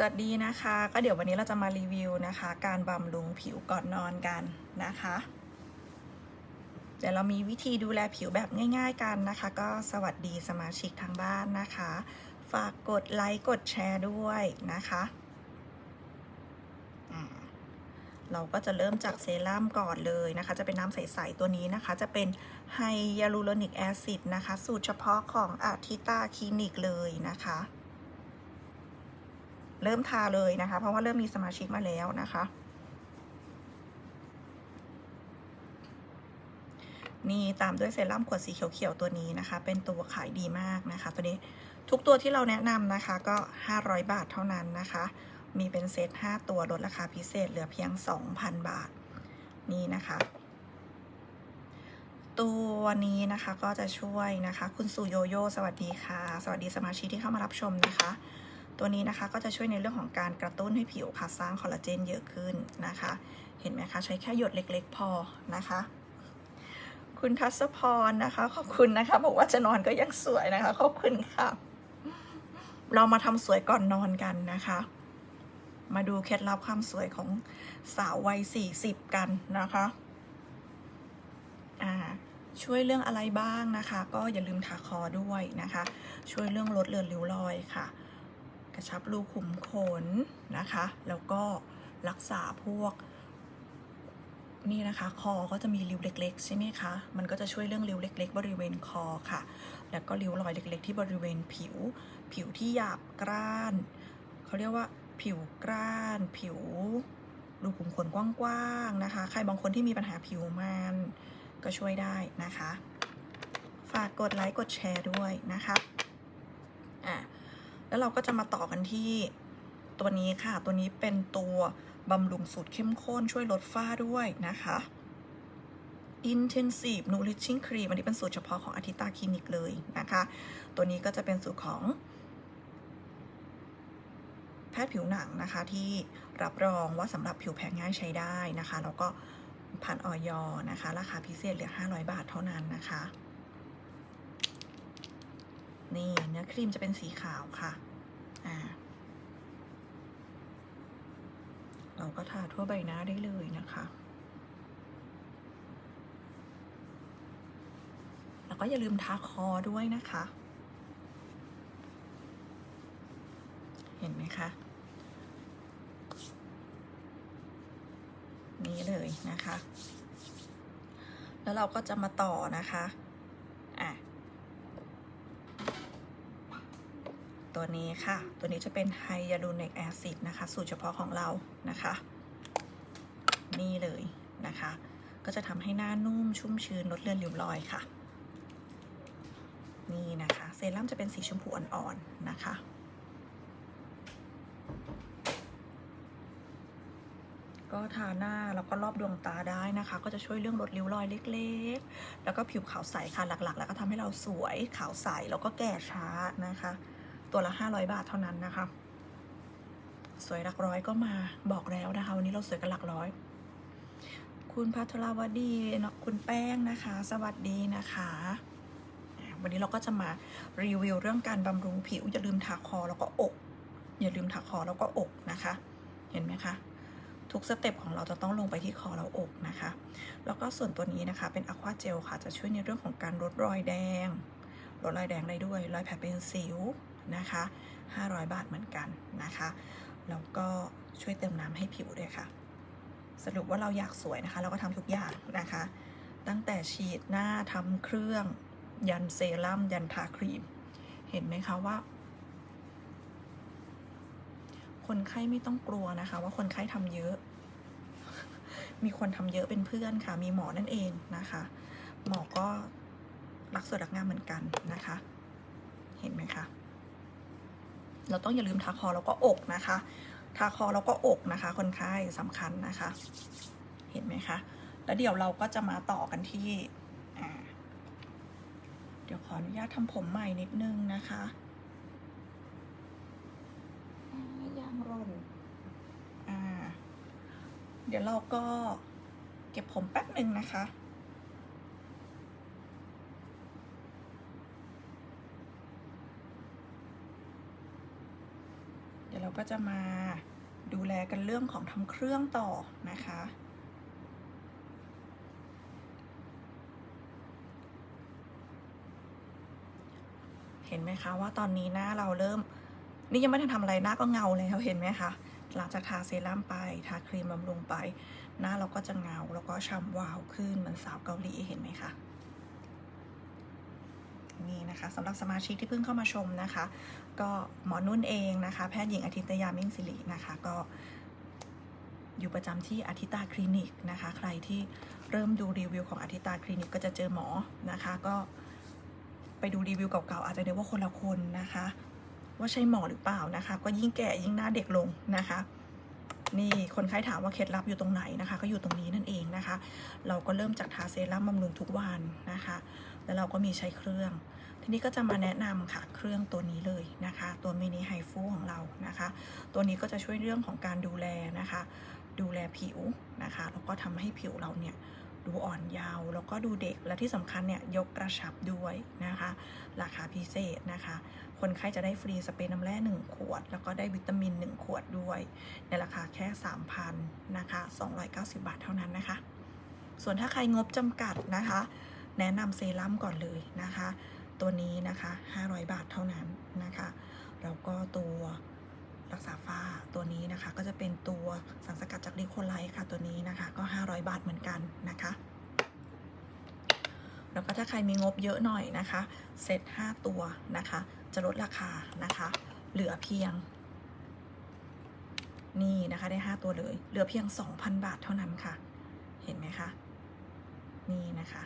สวัสดีนะคะ ก็เดี๋ยววันนี้เราจะมารีวิวนะคะ การบำรุงผิวก่อนนอนกันนะคะ เดี๋ยวเรามีวิธีดูแลผิวแบบง่าย ๆกันนะคะ ก็สวัสดีสมาชิกทางบ้านนะคะ ฝากกดไลค์กดแชร์ด้วยนะคะเราก็จะเริ่มจากเซรั่มก่อนเลยนะคะ จะเป็นน้ำใส ๆ ตัวนี้นะคะ จะเป็นไฮยาลูโรนิกแอซิดนะคะ สูตรเฉพาะของอาทิตาคลินิกเลยนะคะ เริ่มทาเลยนะคะ เพราะว่าเริ่มมีสมาชิกมาแล้วนะคะ นี่ตามด้วยเซรั่มขวดสีเขียวๆตัวนี้นะคะ เป็นตัวขายดีมากนะคะ ตัวนี้ทุกตัวที่เราแนะนำนะคะก็ 500 บาทเท่านั้นนะคะ มีเป็นเซต 5 ตัวลดราคาพิเศษเหลือเพียง 2,000 บาทนี่นะคะ ตัวนี้นะคะก็จะช่วยนะคะ คุณสุโยโย สวัสดีค่ะ สวัสดีสมาชิกที่เข้ามารับชมนะคะ ตัวนี้นะคะก็จะช่วยในเรื่องของการกระตุ้นให้ผิวค่ะสร้างคอลลาเจนเยอะขึ้นนะคะ เห็นไหมคะ ใช้แค่หยดเล็กๆ พอนะคะ คุณทัศพรนะคะ ขอบคุณนะคะ บอกว่าจะนอนก็ยังสวยนะคะ ขอบคุณค่ะ เรามาทำสวยก่อนนอนกันนะคะ มาดูเคล็ดลับความสวยของสาววัย40 กันนะคะอ่าช่วยเรื่องอะไรบ้างนะคะ ก็อย่าลืมทาคอด้วยนะคะ ช่วยเรื่องลดเลือนริ้วรอยค่ะ กระชับรูขุมขนนะคะ แล้วก็รักษาพวกนี่นะคะ คอก็จะมีริ้วเล็ก ๆ ใช่ไหมคะ มันก็จะช่วยเรื่องริ้วเล็ก ๆ บริเวณคอค่ะ แล้วก็ริ้วรอยเล็ก ๆ ที่บริเวณผิว ผิวที่หยาบกร้าน เขาเรียกว่าผิวกร้าน ผิวรูขุมขนกว้างๆนะคะ ใครบางคนที่มีปัญหาผิวมันก็ช่วยได้นะคะ ฝากกดไลค์กดแชร์ด้วยนะคะ อะ แล้วเราก็จะมาต่อกันที่ตัวนี้ค่ะ ตัวนี้เป็นตัวบำรุงสูตรเข้มข้นช่วยลดฝ้าด้วยนะคะ Intensive Nourishing Cream อันนี้เป็นสูตรเฉพาะของอาทิตาคลินิกเลยนะคะ ตัวนี้ก็จะเป็นสูตรของ แพทย์ผิวหนังนะคะที่รับรองว่าสำหรับผิวแพ้ง่ายใช้ได้นะคะ แล้วก็ผ่านออยนะคะ ราคาพิเศษเหลือ 500 บาทเท่านั้นนะคะ นี่เนื้อครีมจะเป็นสีขาวค่ะ อ่า เราก็ทาทั่วใบหน้าได้เลยนะคะ แล้วก็อย่าลืมทาคอด้วยนะคะ เห็นไหมคะ นี่เลยนะคะ แล้วเราก็จะมาต่อนะคะ อะ ตัวนี้ค่ะ ตัวนี้จะเป็นไฮยาลูเนกแอซิดนะคะ สูตรเฉพาะของเรานะคะ นี่เลยนะคะ ก็จะทำให้หน้านุ่มชุ่มชื้นลดเลือนริ้วรอยค่ะ นี่นะคะ เซรั่มจะเป็นสีชมพูอ่อนๆนะคะ ก็ทาหน้าแล้วก็รอบดวงตาได้นะคะ ก็จะช่วยเรื่องลดริ้วรอยเล็กๆ แล้วก็ผิวขาวใสค่ะหลักๆ แล้วก็ทำให้เราสวยขาวใสแล้วก็แก่ช้านะคะ ตัวละ 500 บาทเท่านั้นนะคะ สวยหลักร้อยก็มาบอกแล้วนะคะ วันนี้เราสวยกันหลักร้อย คุณพัทรวดีเนาะคุณแป้งนะคะ สวัสดีนะคะอะวันนี้เราก็จะมารีวิวเรื่องการบำรุงผิว อย่าลืมทาคอแล้วก็อก อย่าลืมทาคอแล้วก็อกนะคะ เห็นไหมคะทุกสเต็ปของเราจะต้องลงไปที่คอแล้วอกนะคะ แล้วก็ส่วนตัวนี้นะคะเป็นอะควาเจลค่ะ จะช่วยในเรื่องของการลดรอยแดง ลดรอยแดงได้ด้วย รอยแผลเป็นสิว นะคะ 500 บาทเหมือนกันนะคะ แล้วก็ช่วยเติมน้ำให้ผิวด้วยค่ะ สรุปว่าเราอยากสวยนะคะ เราก็ทำทุกอย่างนะคะ ตั้งแต่ฉีดหน้าทำเครื่อง ยันเซรั่มยันทาครีม เห็นไหมคะว่า คนไข้ไม่ต้องกลัวนะคะ ว่าคนไข้ทำเยอะ มีคนทำเยอะเป็นเพื่อนค่ะ มีหมอนั่นเองนะคะ หมอก็รักสวยรักงามเหมือนกันนะคะ เห็นไหมคะ เราต้องอย่าลืมทาคอแล้วก็อกนะคะ ทาคอแล้วก็อกนะคะ คนไข้สำคัญนะคะ เห็นไหมคะ แล้วเดี๋ยวเราก็จะมาต่อกันที่เดี๋ยวขออนุญาตทำผมใหม่นิดนึงนะคะยางร่นเดี๋ยวเราก็เก็บผมแป๊บหนึ่งนะคะ เราก็จะมาดูแลกันเรื่องของทำเครื่องต่อนะคะ เห็นไหมคะว่าตอนนี้หน้าเราเริ่ม นี่ยังไม่ทันทำอะไรหน้าก็เงาเลยเขาเห็นไหมคะหลังจากทาเซรั่มไปทาครีมบำรุงไป หน้าเราก็จะเงาแล้วก็ฉ่ำวาวขึ้นเหมือนสาวเกาหลีเห็นไหมคะ นี่นะคะสำหรับสมาชิกที่เพิ่งเข้ามาชมนะคะ ก็หมอนุ่นเองนะคะ แพทย์หญิงอาทิตยามิ่งสิรินะคะ ก็อยู่ประจำที่อาทิตาคลินิกนะคะ ใครที่เริ่มดูรีวิวของอาทิตาคลินิกก็จะเจอหมอนะคะ ก็ไปดูรีวิวเก่าๆอาจจะเรียกว่าคนละคนนะคะ ว่าใช่หมอหรือเปล่านะคะ ก็ยิ่งแก่ยิ่งหน้าเด็กลงนะคะนี่คนไข้ถามว่าเคล็ดลับอยู่ตรงไหนนะคะ ก็อยู่ตรงนี้นั่นเองนะคะ เราก็เริ่มจากทาเซรั่มบำรุงทุกวันนะคะ แล้วเราก็มีใช้เครื่อง ทีนี้ก็จะมาแนะนำค่ะเครื่องตัวนี้เลยนะคะ ตัวมินิไฮฟูของเรานะคะ ตัวนี้ก็จะช่วยเรื่องของการดูแลนะคะ ดูแลผิวนะคะแล้วก็ทำให้ผิวเราเนี่ยดูอ่อนเยาว์แล้วก็ดูเด็กและที่สำคัญเนี่ยยกกระชับด้วยนะคะ ราคาพิเศษนะคะ คนไข้จะได้ฟรีสเปรย์น้ำแร่ 1 ขวด แล้วก็ได้วิตามิน 1 ขวดด้วย ในราคาแค่ 3,000นะคะ290 บาทเท่านั้นนะคะ ส่วนถ้าใครงบจำกัดนะคะ แนะนำเซรั่มก่อนเลยนะคะ ตัวนี้นะคะ 500 บาทเท่านั้นนะคะแล้วก็ตัวรักษาฝ้าตัวนี้นะคะ ก็จะเป็นตัวสารสกัดจากลิโคไลท์ค่ะตัวนี้นะคะ ก็ 500 บาทเหมือนกันนะคะแล้วก็ถ้าใครมีงบเยอะหน่อยนะคะเซต5ตัวนะคะ จะลดราคานะคะ เหลือเพียง นี่นะคะได้ 5 ตัวเลย เหลือเพียง 2,000 บาทเท่านั้นค่ะ เห็นไหมคะ นี่นะคะ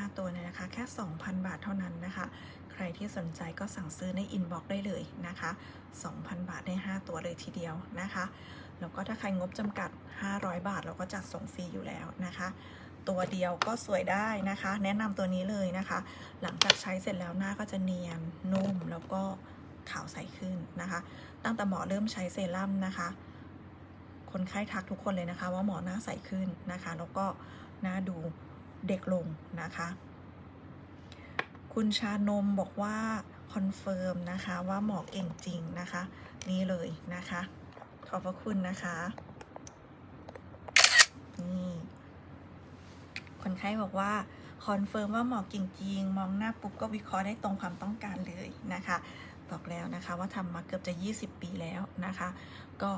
5 ตัวเนี่ยนะคะ แค่ 2,000 บาทเท่านั้นนะคะ ใครที่สนใจก็สั่งซื้อในอินบ็อกซ์ได้เลยนะคะ 2,000 บาทได้ 5 ตัวเลยทีเดียวนะคะ แล้วก็ถ้าใครงบจำกัด 500 บาทเราก็จัดส่งฟรีอยู่แล้วนะคะ ตัวเดียวก็สวยได้นะคะ แนะนำตัวนี้เลยนะคะ หลังจากใช้เสร็จแล้วหน้าก็จะเนียนนุ่มแล้วก็ขาวใสขึ้นนะคะ ตั้งแต่หมอเริ่มใช้เซรั่มนะคะ คนไข้ทักทุกคนเลยนะคะ ว่าหมอหน้าใสขึ้นนะคะ แล้วก็หน้าดู เด็กลงนะคะ คุณชานมบอกว่าคอนเฟิร์มนะคะว่าหมอเก่งจริงนะคะ นี่เลยนะคะ ขอบพระคุณนะคะนี่คนไข้บอกว่าคอนเฟิร์มว่าหมอเก่งจริงมองหน้าปุ๊บก็วิเคราะห์ได้ตรงความต้องการเลยนะคะบอกแล้วนะคะว่าทำมาเกือบจะ 20 ปีแล้วนะคะ ก็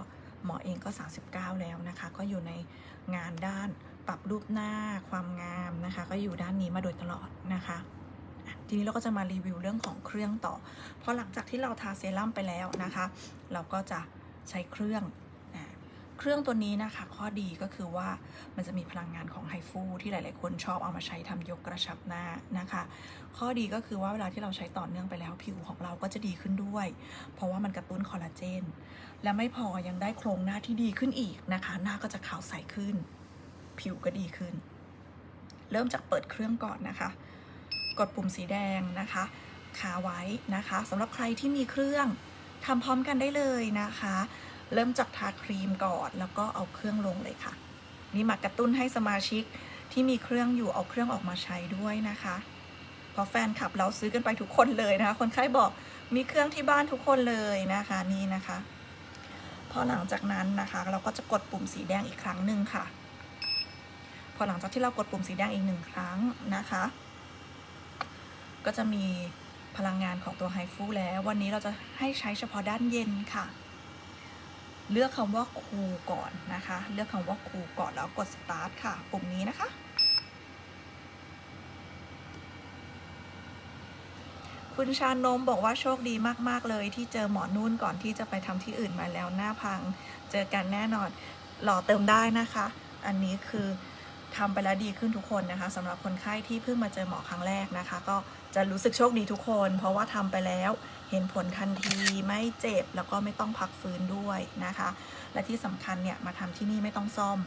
หมอเองก็ 39 แล้วนะคะ ก็อยู่ในงานด้าน ปรับรูปหน้าความงามนะคะ ก็อยู่ด้านนี้มาโดยตลอดนะคะทีนี้เราก็จะมารีวิวเรื่องของเครื่องต่อ เพราะหลังจากที่เราทาเซรั่มไปแล้วนะคะ เราก็จะใช้เครื่องอะเครื่องตัวนี้นะคะ ข้อดีก็คือว่ามันจะมีพลังงานของไฮฟูที่หลาย ๆ คนชอบเอามาใช้ทำยกกระชับหน้านะคะ ข้อดีก็คือว่าเวลาที่เราใช้ต่อเนื่องไปแล้วผิวของเราก็จะดีขึ้นด้วย เพราะว่ามันกระตุ้นคอลลาเจน และไม่พอยังได้โครงหน้าที่ดีขึ้นอีกนะคะ หน้าก็จะขาวใสขึ้น ผิวก็ดีขึ้น เริ่มจากเปิดเครื่องก่อนนะคะ กดปุ่มสีแดงนะคะคาไว้นะคะสำหรับใครที่มีเครื่องทำพร้อมกันได้เลยนะคะ เริ่มจากทาครีมก่อนแล้วก็เอาเครื่องลงเลยค่ะ นี่มากระตุ้นให้สมาชิกที่มีเครื่องอยู่เอาเครื่องออกมาใช้ด้วยนะคะเพราะแฟนคลับเราซื้อกันไปทุกคนเลยนะคะ คนไข้บอกมีเครื่องที่บ้านทุกคนเลยนะคะนี่นะคะ พอหลังจากนั้นนะคะ เราก็จะกดปุ่มสีแดงอีกครั้งหนึ่งค่ะ พอหลังจากที่เรากดปุ่มสีแดงอีกหนึ่งครั้งนะคะ ก็จะมีพลังงานของตัวไฮฟูแล้ว วันนี้เราจะให้ใช้เฉพาะด้านเย็นค่ะ เลือกคำว่าคูลก่อนนะคะ เลือกคำว่าคูลก่อนแล้วกดสตาร์ทค่ะ ปุ่มนี้นะคะ คุณชานมบอกว่าโชคดีมาก ๆ เลยที่เจอหมอนุ่นก่อนที่จะไปทำที่อื่นมาแล้วหน้าพัง เจอกันแน่นอนหล่อเติมได้นะคะ อันนี้คือ ทำไปแล้วดีขึ้นทุกคนนะคะสำหรับคนไข้ที่เพิ่งมาเจอหมอครั้งแรกนะคะ ก็จะรู้สึกโชคดีทุกคน เพราะว่าทำไปแล้วเห็นผลทันทีไม่เจ็บแล้วก็ไม่ต้องพักฟื้นด้วยนะคะ และที่สำคัญเนี่ยมาทำที่นี่ไม่ต้องซ่อม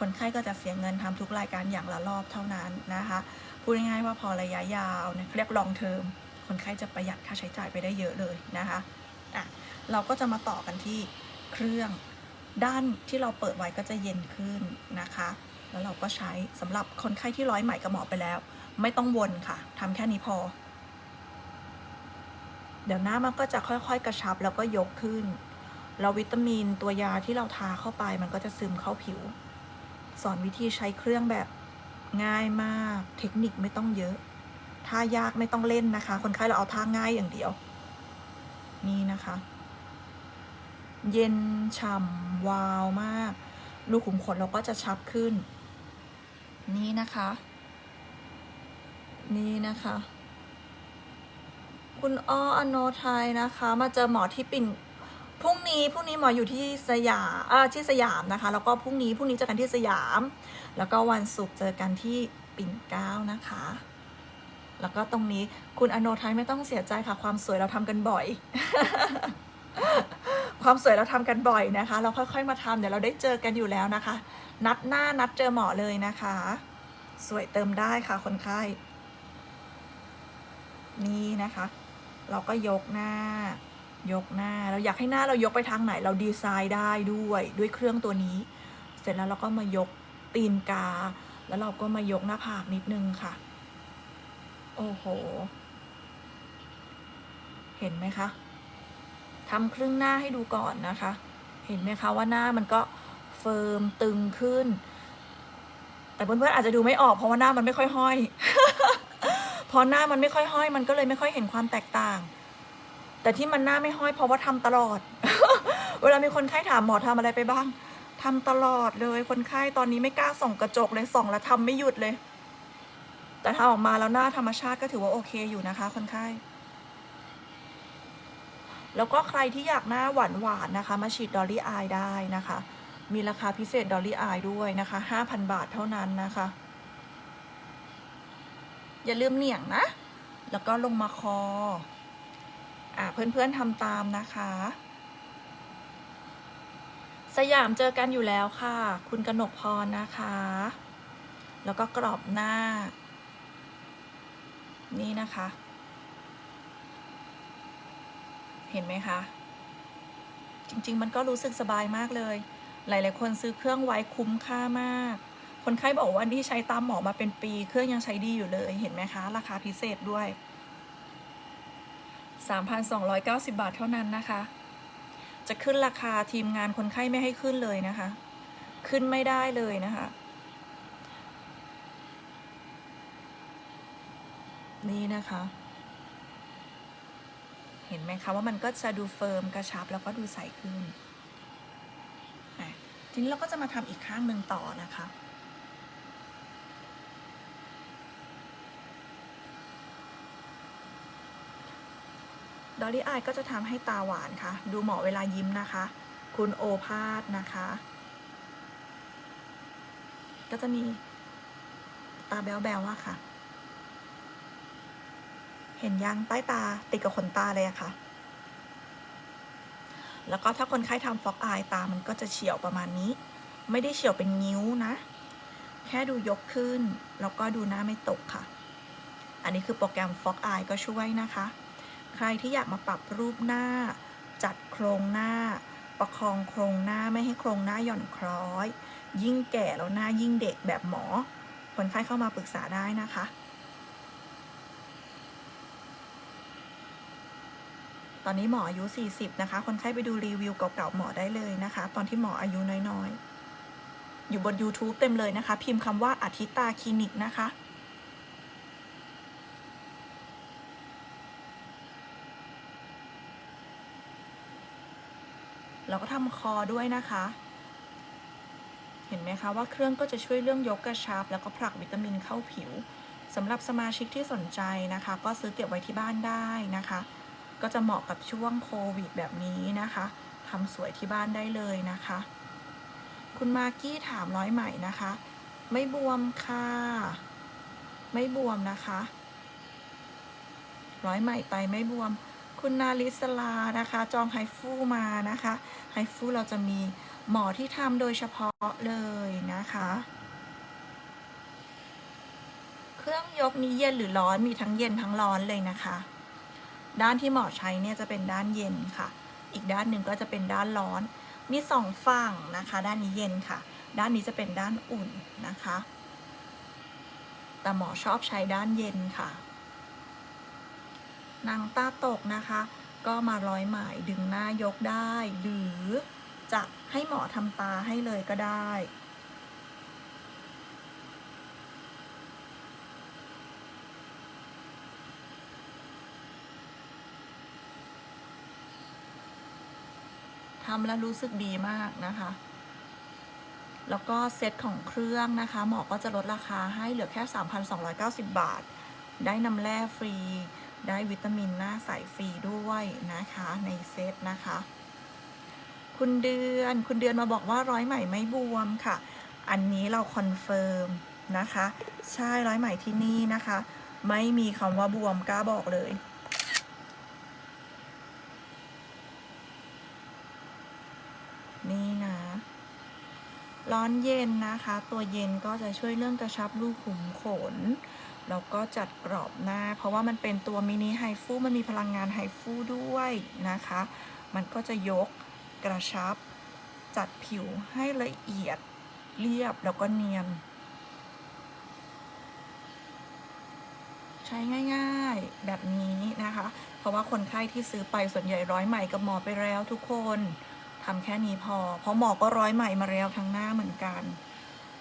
คนไข้ก็จะเสียเงินทำทุกรายการอย่างละรอบเท่านั้นนะคะพูดง่ายๆว่าพอระยะยาวเนี่ยเรียกลองเทอมคนไข้จะประหยัดค่าใช้จ่ายไปได้เยอะเลยนะคะอะเราก็จะมาต่อกันที่เครื่องด้านที่เราเปิดไว้ก็จะเย็นขึ้นนะคะ แล้วเราก็ใช้สำหรับคนไข้ที่ร้อยไหมกับหมอไปแล้ว ไม่ต้องวนค่ะทำแค่นี้พอ เดี๋ยวหน้ามันก็จะค่อยๆ กระชับแล้วก็ยกขึ้น แล้ววิตามินตัวยาที่เราทาเข้าไปมันก็จะซึมเข้าผิว สอนวิธีใช้เครื่องแบบง่ายมาก เทคนิคไม่ต้องเยอะ ท่ายากไม่ต้องเล่นนะคะ คนไข้เราเอาท่าง่ายอย่างเดียว นี่นะคะ เย็นฉ่ำวาวมากรูขุมขนเราก็จะชับขึ้น นี่นะคะ นี่นะคะ คุณอ้ออโนไทยนะคะ มาเจอหมอที่ปิ่นพรุ่งนี้พรุ่งนี้หมออยู่ที่สยามอ่าที่สยามนะคะ แล้วก็พรุ่งนี้พรุ่งนี้เจอกันที่สยาม แล้วก็วันศุกร์เจอกันที่ปิ่นเกล้านะคะ แล้วก็ตรงนี้คุณอโนไทยไม่ต้องเสียใจค่ะ ความสวยเราทำกันบ่อย ความสวยเราทำกันบ่อยนะคะ เราค่อยๆมาทำเดี๋ยวเราได้เจอกันอยู่แล้วนะคะ นัดหน้านัดเจอหมอเลยนะคะ สวยเติมได้ค่ะคนไข้ นี่นะคะ เราก็ยกหน้า ยกหน้า เราอยากให้หน้าเรายกไปทางไหน เราดีไซน์ได้ด้วยด้วยเครื่องตัวนี้ เสร็จแล้วเราก็มายกตีนกา แล้วเราก็มายกหน้าผากนิดนึงค่ะ โอ้โห เห็นไหมคะทำครึ่งหน้าให้ดูก่อนนะคะ เห็นไหมคะว่าหน้ามันก็ ฟิร์มตึงขึ้น แต่เพื่อนๆอาจจะดูไม่ออกเพราะว่าหน้ามันไม่ค่อยห้อย พอหน้ามันไม่ค่อยห้อย มันก็เลยไม่ค่อยเห็นความแตกต่าง แต่ที่มันหน้าไม่ห้อยเพราะว่าทำตลอด เวลามีคนไข้ถามหมอทำอะไรไปบ้างทำตลอดเลยคนไข้ตอนนี้ไม่กล้าส่องกระจกเลยส่องแล้วทำไม่หยุดเลย แต่ถ้าออกมาแล้วหน้าธรรมชาติก็ถือว่าโอเคอยู่นะคะ คนไข้แล้วก็ใครที่อยากหน้าหวานหวานๆนะคะ มาฉีดดอลลี่อายได้นะคะ มีราคาพิเศษดอลลี่อายด้วยนะคะ5,000บาทเท่านั้นนะคะ อย่าลืมเหนี่ยงนะ แล้วก็ลงมาคอ อ่าเพื่อนๆทำตามนะคะ สยามเจอกันอยู่แล้วค่ะ คุณกนกพรนะคะ แล้วก็กรอบหน้า นี่นะคะ เห็นไหมคะจริง ๆ มันก็รู้สึกสบายมากเลย หลาย ๆ คนซื้อเครื่องไว้คุ้มค่ามาก คนไข้บอกว่าที่ใช้ตามหมอมาเป็นปี เครื่องยังใช้ดีอยู่เลย เห็นไหมคะ ราคาพิเศษด้วย 3,290 บาทเท่านั้นนะคะ จะขึ้นราคาทีมงานคนไข้ไม่ให้ขึ้นเลยนะคะ ขึ้นไม่ได้เลยนะคะ นี่นะคะเห็นไหมคะว่ามันก็จะดูเฟิร์มกระชับแล้วก็ดูใสขึ้น ทีนี้เราก็จะมาทำอีกข้างหนึ่งต่อนะคะ ดอลลี่อายก็จะทำให้ตาหวานค่ะ ดูเหมาะเวลายิ้มนะคะ คุณโอภาสนะคะ ก็จะมีตาแบ๊วๆว่าค่ะ เห็นยังใต้ตาติดกับขนตาเลยอะค่ะ แล้วก็ถ้าคนไข้ทำฟอกอายตามันก็จะเฉียวประมาณนี้ ไม่ได้เฉียวเป็นนิ้วนะ แค่ดูยกขึ้น แล้วก็ดูหน้าไม่ตกค่ะ อันนี้คือโปรแกรมฟอกอายก็ช่วยนะคะ ใครที่อยากมาปรับรูปหน้า จัดโครงหน้า ประคองโครงหน้าไม่ให้โครงหน้าหย่อนคล้อย ยิ่งแก่แล้วหน้ายิ่งเด็กแบบหมอ คนไข้เข้ามาปรึกษาได้นะคะ ตอนนี้หมออายุ 40 นะคะ คนไข้ไปดูรีวิวเก่าๆหมอได้เลยนะคะ ตอนที่หมออายุน้อยๆ อยู่บน YouTube เต็มเลยนะคะ พิมพ์คำว่าอาทิตาคลินิกนะคะเราก็ทำคอด้วยนะคะ เห็นไหมคะว่าเครื่องก็จะช่วยเรื่องยกกระชับ แล้วก็ผลักวิตามินเข้าผิวสำหรับสมาชิกที่สนใจนะคะ ก็ซื้อเก็บไว้ที่บ้านได้นะคะ ก็จะเหมาะกับช่วงโควิดแบบนี้นะคะทำสวยที่บ้านได้เลยนะคะ คุณมากี้ถามร้อยใหม่นะคะ ไม่บวมค่ะ ไม่บวมนะคะ ร้อยใหม่ไปไม่บวม คุณนาลิสลานะคะ จองไฮฟูมานะคะไฮฟูเราจะมีหมอที่ทำโดยเฉพาะเลยนะคะ เครื่องยกนี้เย็นหรือร้อนมีทั้งเย็นทั้งร้อนเลยนะคะ ด้านที่หมอใช้เนี่ยจะเป็นด้านเย็นค่ะ อีกด้านหนึ่งก็จะเป็นด้านร้อน มีสองฝั่งนะคะ ด้านนี้เย็นค่ะ ด้านนี้จะเป็นด้านอุ่นนะคะ แต่หมอชอบใช้ด้านเย็นค่ะนังตาตกนะคะ ก็มาร้อยไหมดึงหน้ายกได้ หรือจะให้หมอทำตาให้เลยก็ได้ ทำแล้วรู้สึกดีมากนะคะ แล้วก็เซตของเครื่องนะคะ หมอก็จะลดราคาให้เหลือแค่ 3,290 บาท ได้น้ำแร่ฟรี ได้วิตามินหน้าใสฟรีด้วยนะคะในเซตนะคะ คุณเดือนคุณเดือนมาบอกว่าร้อยไหม่ไม่บวมค่ะ อันนี้เราคอนเฟิร์มนะคะ ใช่ร้อยไหม่ที่นี่นะคะ ไม่มีคำว่าบวมกล้าบอกเลย นี่นะ ร้อนเย็นนะคะ ตัวเย็นก็จะช่วยเรื่องกระชับรูขุมขน แล้วก็จัดกรอบหน้า เพราะว่ามันเป็นตัวมินิไฮฟูมันมีพลังงานไฮฟูด้วยนะคะ มันก็จะยกกระชับ จัดผิวให้ละเอียดเรียบแล้วก็เนียน ใช้ง่ายๆแบบนี้นะคะ เพราะว่าคนไข้ที่ซื้อไปส่วนใหญ่ร้อยใหม่กับหมอไปแล้วทุกคน ทำแค่นี้พอ เพราะหมอก็ร้อยใหม่มาแล้วทั้งหน้าเหมือนกัน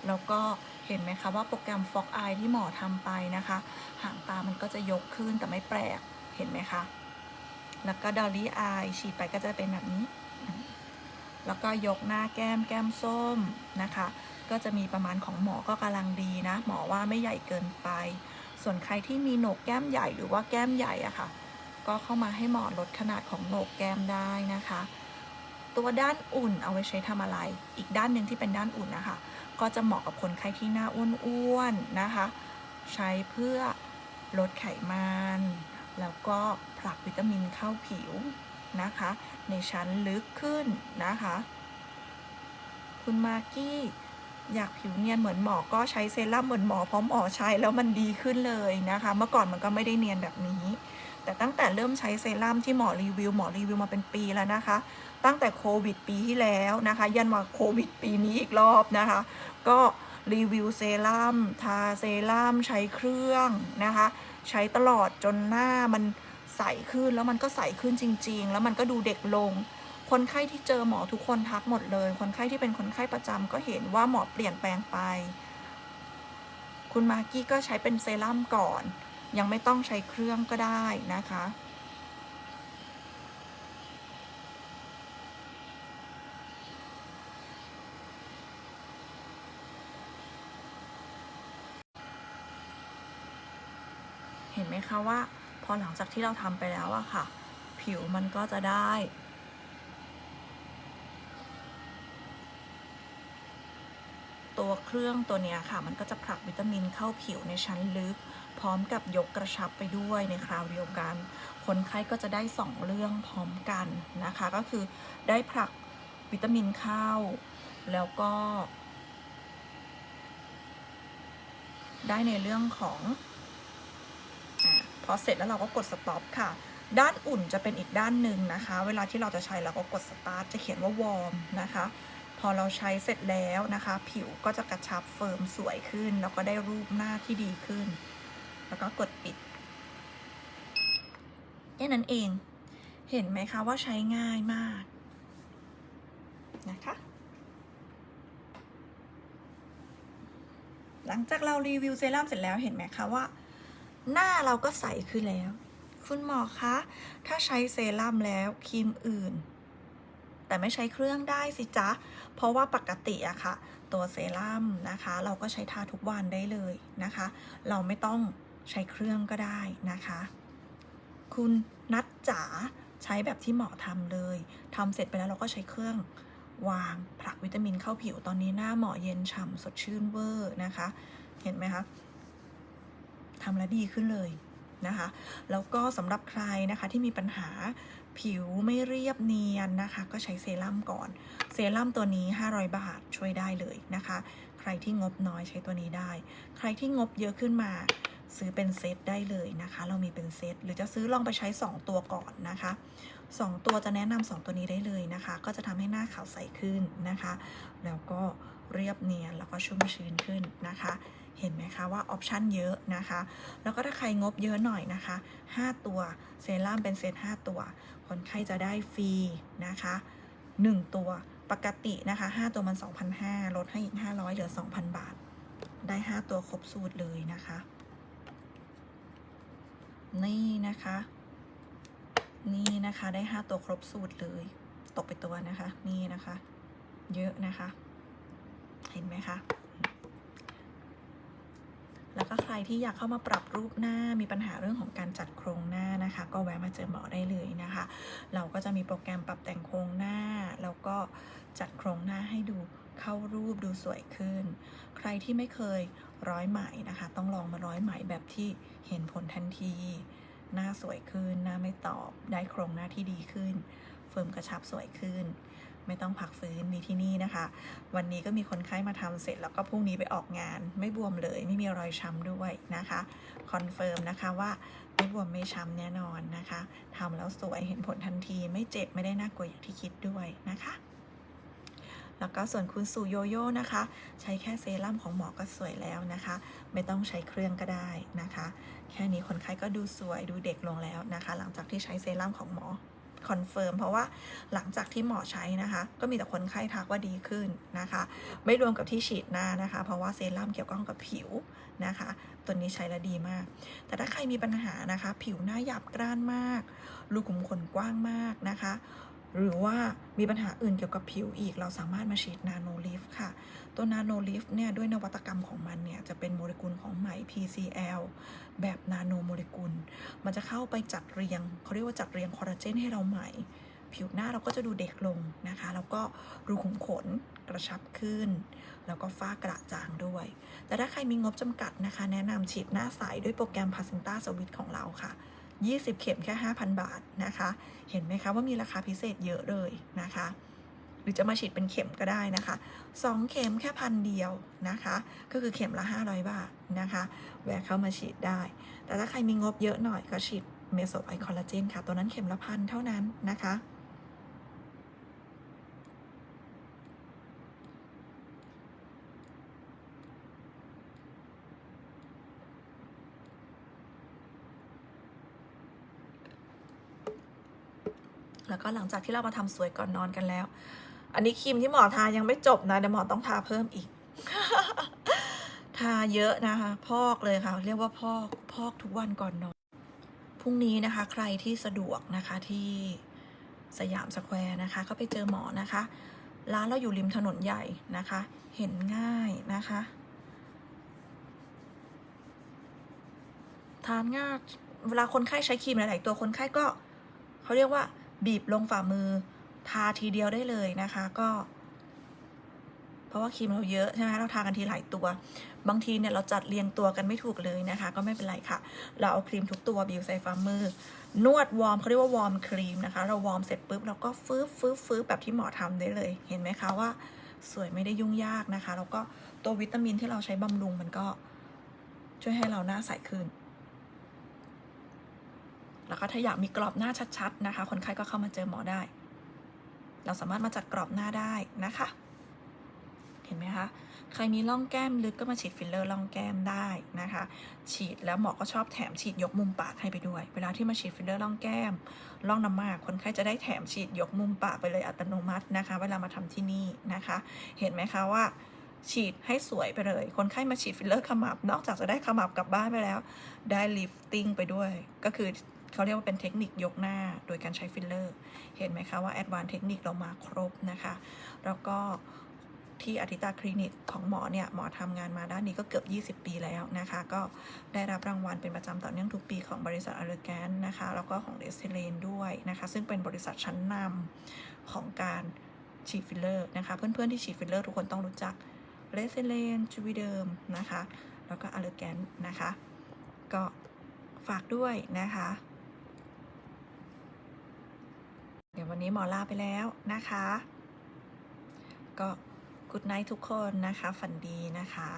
แล้วก็เห็นไหมคะว่าโปรแกรม Fog Eye ที่หมอทำไปนะคะ หางตามันก็จะยกขึ้นแต่ไม่แปลก เห็นไหมคะ แล้วก็ดอลลี่อายฉีดไปก็จะเป็นแบบนี้ แล้วก็ยกหน้าแก้มแก้มส้มนะคะ ก็จะมีประมาณของหมอก็กำลังดีนะ หมอว่าไม่ใหญ่เกินไป ส่วนใครที่มีโหนกแก้มใหญ่หรือว่าแก้มใหญ่อะค่ะ ก็เข้ามาให้หมอลดขนาดของโหนกแก้มได้นะคะ ตัวด้านอุ่นเอาไว้ใช้ทำอะไร อีกด้านหนึ่งที่เป็นด้านอุ่นนะคะ ก็จะเหมาะกับคนไข้ที่หน้าอ้วนๆนะคะ ใช้เพื่อลดไขมัน แล้วก็ผลักวิตามินเข้าผิวนะคะ ในชั้นลึกขึ้นนะคะ คุณมากกี้อยากผิวเนียนเหมือนหมอ ก็ใช้เซรั่มเหมือนหมอพราะหมอใช้แล้วมันดีขึ้นเลยนะคะ เมื่อก่อนมันก็ไม่ได้เนียนแบบนี้ แต่ตั้งแต่เริ่มใช้เซรั่มที่หมอรีวิวหมอรีวิวมาเป็นปีแล้วนะคะ ตั้งแต่โควิดปีที่แล้วนะคะ ยันมาโควิดปีนี้อีกรอบนะคะ ก็รีวิวเซรั่มทาเซรั่มใช้เครื่องนะคะ ใช้ตลอดจนหน้ามันใสขึ้นแล้วมันก็ใสขึ้นจริง ๆ แล้วมันก็ดูเด็กลง คนไข้ที่เจอหมอทุกคนทักหมดเลย คนไข้ที่เป็นคนไข้ประจำก็เห็นว่าหมอเปลี่ยนแปลงไป คุณมากกี้ก็ใช้เป็นเซรั่มก่อน ยังไม่ต้องใช้เครื่องก็ได้นะคะ นไหมคะว่า พอหลังจากที่เราทำไปแล้วอะค่ะ ผิวมันก็จะได้ ตัวเครื่องตัวเนี้ยค่ะ มันก็จะผลักวิตามินเข้าผิวในชั้นลึก พร้อมกับยกกระชับไปด้วยในคราวเดียวกัน คนไข้ก็จะได้สองเรื่องพร้อมกันนะคะ ก็คือได้ผลักวิตามินเข้า แล้วก็ได้ในเรื่องของ พอเสร็จแล้วเราก็กด stop ค่ะ ด้านอุ่นจะเป็นอีกด้านหนึ่งนะคะ เวลาที่เราจะใช้เราก็กด start จะเขียนว่าวอร์มนะคะ พอเราใช้เสร็จแล้วนะคะ ผิวก็จะกระชับเฟิร์มสวยขึ้น แล้วก็ได้รูปหน้าที่ดีขึ้น แล้วก็กดปิดแค่นั้นเอง เห็นไหมคะว่าใช้ง่ายมากนะคะ หลังจากเรารีวิวเซรั่มเสร็จแล้วเห็นไหมคะว่า หน้าเราก็ใสขึ้นแล้ว คุณหมอคะ ถ้าใช้เซรั่มแล้วครีมอื่น แต่ไม่ใช้เครื่องได้สิจ๊ะ เพราะว่าปกติอะค่ะ ตัวเซรั่มนะคะ เราก็ใช้ทาทุกวันได้เลยนะคะ เราไม่ต้องใช้เครื่องก็ได้นะคะ คุณนัดจ๋าใช้แบบที่หมอทำเลย ทำเสร็จไปแล้วเราก็ใช้เครื่องวางผลักวิตามินเข้าผิวตอนนี้หน้าหมอเย็นฉ่ำสดชื่นเวอร์นะคะ เห็นไหมคะ ทำแล้วดีขึ้นเลยนะคะ แล้วก็สำหรับใครนะคะที่มีปัญหาผิวไม่เรียบเนียนนะคะ ก็ใช้เซรั่มก่อน เซรั่มตัวนี้ 500 บาทช่วยได้เลยนะคะ ใครที่งบน้อยใช้ตัวนี้ได้ ใครที่งบเยอะขึ้นมาซื้อเป็นเซตได้เลยนะคะ เรามีเป็นเซตหรือจะซื้อลองไปใช้ 2 ตัวก่อนนะคะ 2 ตัวจะแนะนำสองตัวนี้ได้เลยนะคะ ก็จะทำให้หน้าขาวใสขึ้นนะคะ แล้วก็เรียบเนียนแล้วก็ชุ่มชื้นขึ้นนะคะ เห็นไหมคะว่าออปชันเยอะนะคะ แล้วก็ถ้าใครงบเยอะหน่อยนะคะ 5 ตัวเซรั่มเป็นเซต5ตัว คนไข้จะได้ฟรีนะคะ 1 ตัวปกตินะคะ 5 ตัวมัน 2,500ลดให้อีก 500 เหลือ 2,000 บาท ได้ 5 ตัวครบสูตรเลยนะคะ นี่นะคะ นี่นะคะได้ 5 ตัวครบสูตรเลย ตกไปตัวนะคะ นี่นะคะ เยอะนะคะ เห็นไหมคะ แล้วก็ใครที่อยากเข้ามาปรับรูปหน้ามีปัญหาเรื่องของการจัดโครงหน้านะคะ ก็แวะมาเจอหมอได้เลยนะคะ เราก็จะมีโปรแกรมปรับแต่งโครงหน้า แล้วก็จัดโครงหน้าให้ดูเข้ารูปดูสวยขึ้น ใครที่ไม่เคยร้อยไหมนะคะ ต้องลองมาร้อยไหมแบบที่เห็นผลทันที หน้าสวยขึ้น หน้าไม่ตอบ ได้โครงหน้าที่ดีขึ้น เฟิร์มกระชับสวยขึ้น ไม่ต้องพักฟื้นมีที่นี่นะคะ วันนี้ก็มีคนไข้มาทำเสร็จแล้วก็พรุ่งนี้ไปออกงาน ไม่บวมเลยไม่มีรอยช้ำด้วยนะคะคอนเฟิร์มนะคะว่าไม่บวมไม่ช้ำแน่นอนนะคะทำแล้วสวยเห็นผลทันที ไม่เจ็บไม่ได้น่ากลัวอย่างที่คิดด้วยนะคะแล้วก็ส่วนคุณสู่โยโย่นะคะ ใช้แค่เซรั่มของหมอก็สวยแล้วนะคะ ไม่ต้องใช้เครื่องก็ได้นะคะ แค่นี้คนไข้ก็ดูสวยดูเด็กลงแล้วนะคะ หลังจากที่ใช้เซรั่มของหมอ คอนเฟิร์มเพราะว่าหลังจากที่หมอใช้นะคะ ก็มีแต่คนไข้ทักว่าดีขึ้นนะคะ ไม่รวมกับที่ฉีดหน้านะคะ เพราะว่าเซรั่มเกี่ยวข้องกับผิวนะคะ ตัวนี้ใช้แล้วดีมาก แต่ถ้าใครมีปัญหานะคะ ผิวหน้าหยาบกร้านมาก รูขุมขนกว้างมากนะคะ หรือว่ามีปัญหาอื่นเกี่ยวกับผิวอีก เราสามารถมาฉีดนาโนลิฟค่ะ ตัวนาโนลิฟเนี่ยด้วยนวัตกรรมของมันเนี่ย จะเป็นโมเลกุลของไหม PCL แบบนาโนโมเลกุล มันจะเข้าไปจัดเรียง เขาเรียกว่าจัดเรียงคอลลาเจนให้เราใหม่ ผิวหน้าเราก็จะดูเด็กลงนะคะ แล้วก็รูขุมขนกระชับขึ้น แล้วก็ฝ้ากระจางด้วย แต่ถ้าใครมีงบจำกัดนะคะ แนะนำฉีดหน้าใสด้วยโปรแกรม p a c e n t a s w i t ของเราค่ะ 20 เข็มแค่ 5,000 บาทนะคะ เห็นไหมคะว่ามีราคาพิเศษเยอะเลยนะคะ หรือจะมาฉีดเป็นเข็มก็ได้นะคะ 2 เข็มแค่พันเดียวนะคะ ก็คือเข็มละ 500 บาทนะคะ แวะเข้ามาฉีดได้ แต่ถ้าใครมีงบเยอะหน่อยก็ฉีดเมโซไอคอลลาเจนค่ะ ตัวนั้นเข็มละพันเท่านั้นนะคะ ก็หลังจากที่เรามาทำสวยก่อนนอนกันแล้ว อันนี้ครีมที่หมอทายังไม่จบนะเดี๋ยวหมอต้องทาเพิ่มอีก ทาเยอะนะคะ พอกเลยค่ะ เรียกว่าพอกพอกทุกวันก่อนนอนพรุ่งนี้นะคะ ใครที่สะดวกนะคะที่สยามสแควร์นะคะ ก็ไปเจอหมอนะคะ ร้านเราอยู่ริมถนนใหญ่นะคะ เห็นง่ายนะคะ ทานง่ายเวลาคนไข้ใช้ครีมหลาย ๆ ตัวคนไข้ก็เขาเรียกว่า บีบลงฝ่ามือ ทาทีเดียวได้เลยนะคะ ก็ เพราะว่าครีมเราเยอะใช่ไหมเราทากันทีหลายตัว บางทีเนี่ยเราจัดเรียงตัวกันไม่ถูกเลยนะคะ ก็ไม่เป็นไรค่ะ เราเอาครีมทุกตัวบีบใส่ฝ่ามือ นวดวอร์มเขาเรียกว่าวอร์มครีมนะคะ เราวอร์มเสร็จปุ๊บเราก็ฟื้บฟื้บฟื้บแบบที่หมอทำได้เลย เห็นไหมคะว่าสวยไม่ได้ยุ่งยากนะคะ แล้วก็ตัววิตามินที่เราใช้บำรุงมันก็ช่วยให้เราหน้าใสขึ้น แล้วก็ถ้าอยากมีกรอบหน้าชัดๆนะคะ คนไข้ก็เข้ามาเจอหมอได้ เราสามารถมาจัดกรอบหน้าได้นะคะ เห็นไหมคะ ใครมีร่องแก้มลึกก็มาฉีดฟิลเลอร์ร่องแก้มได้นะคะ ฉีดแล้วหมอก็ชอบแถมฉีดยกมุมปากให้ไปด้วย เวลาที่มาฉีดฟิลเลอร์ร่องแก้มร่องน้ำมากคนไข้จะได้แถมฉีดยกมุมปากไปเลยอัตโนมัตินะคะ เวลามาทำที่นี่นะคะ เห็นไหมคะว่าฉีดให้สวยไปเลย คนไข้มาฉีดฟิลเลอร์ขมับ นอกจากจะได้ขมับกลับบ้านไปแล้ว ได้ลิฟติ้งไปด้วย ก็คือ เขาเรียกว่าเป็นเทคนิคยกหน้าโดยการใช้ฟิลเลอร์ เห็นไหมคะว่าแอดวานเทคนิคเรามาครบนะคะ แล้วก็ที่อาทิตาคลินิกของหมอเนี่ยหมอทำงานมาด้านนี้ก็เกือบ 20 ปีแล้วนะคะ ก็ได้รับรางวัลเป็นประจำต่อเนื่องทุกปีของบริษัทอเลแกนนะคะ แล้วก็ของเดสเทเลนด้วยนะคะ ซึ่งเป็นบริษัทชั้นนำของการฉีดฟิลเลอร์นะคะ เพื่อนๆที่ฉีดฟิลเลอร์ทุกคนต้องรู้จักเรสเซเลนจูวิเดิมนะคะ แล้วก็อเลแกนนะคะ ก็ฝากด้วยนะคะ เดี๋ยววันนี้หมอลาไปแล้วนะคะ ก็กุดไนท์ทุกคนนะคะ ฝันดีนะคะ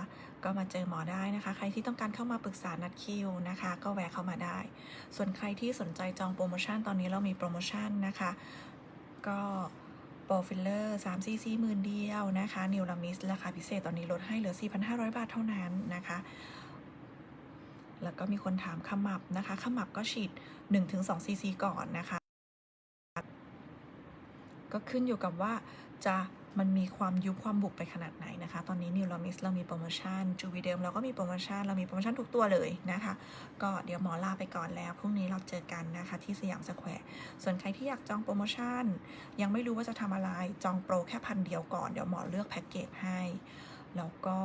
ก็มาเจอหมอได้นะคะ ใครที่ต้องการเข้ามาปรึกษานัดคิวนะคะ ก็แวะเข้ามาได้ ส่วนใครที่สนใจจองโปรโมชั่นตอนนี้เรามีโปรโมชั่นนะคะ ก็โปรฟิลเลอร์3ซีซีหมื่นเดียวนะคะ นิวลามิสราคาพิเศษตอนนี้ลดให้เหลือ 4,500 บาทเท่านั้นนะคะ แล้วก็มีคนถามขมับนะคะขมับก็ฉีด 1-2ซีซีก่อนนะคะ ก็ขึ้นอยู่กับว่าจะมันมีความยุบความบุกไปขนาดไหนนะคะ ตอนนี้นิวลามิสเรามีโปรโมชั่นจูวีเดิมเราก็มีโปรโมชั่น เรามีโปรโมชั่นทุกตัวเลยนะคะ ก็เดี๋ยวหมอลาไปก่อนแล้ว พรุ่งนี้เราเจอกันนะคะที่สยามสแควร์ ส่วนใครที่อยากจองโปรโมชั่น ยังไม่รู้ว่าจะทำอะไร จองโปรแค่พันเดียวก่อน เดี๋ยวหมอเลือกแพ็กเกจให้ แล้วก็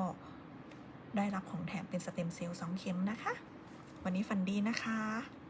ได้รับของแถมเป็นสเต็มเซลล์สองเข็มนะคะ วันนี้ฟันดีนะคะ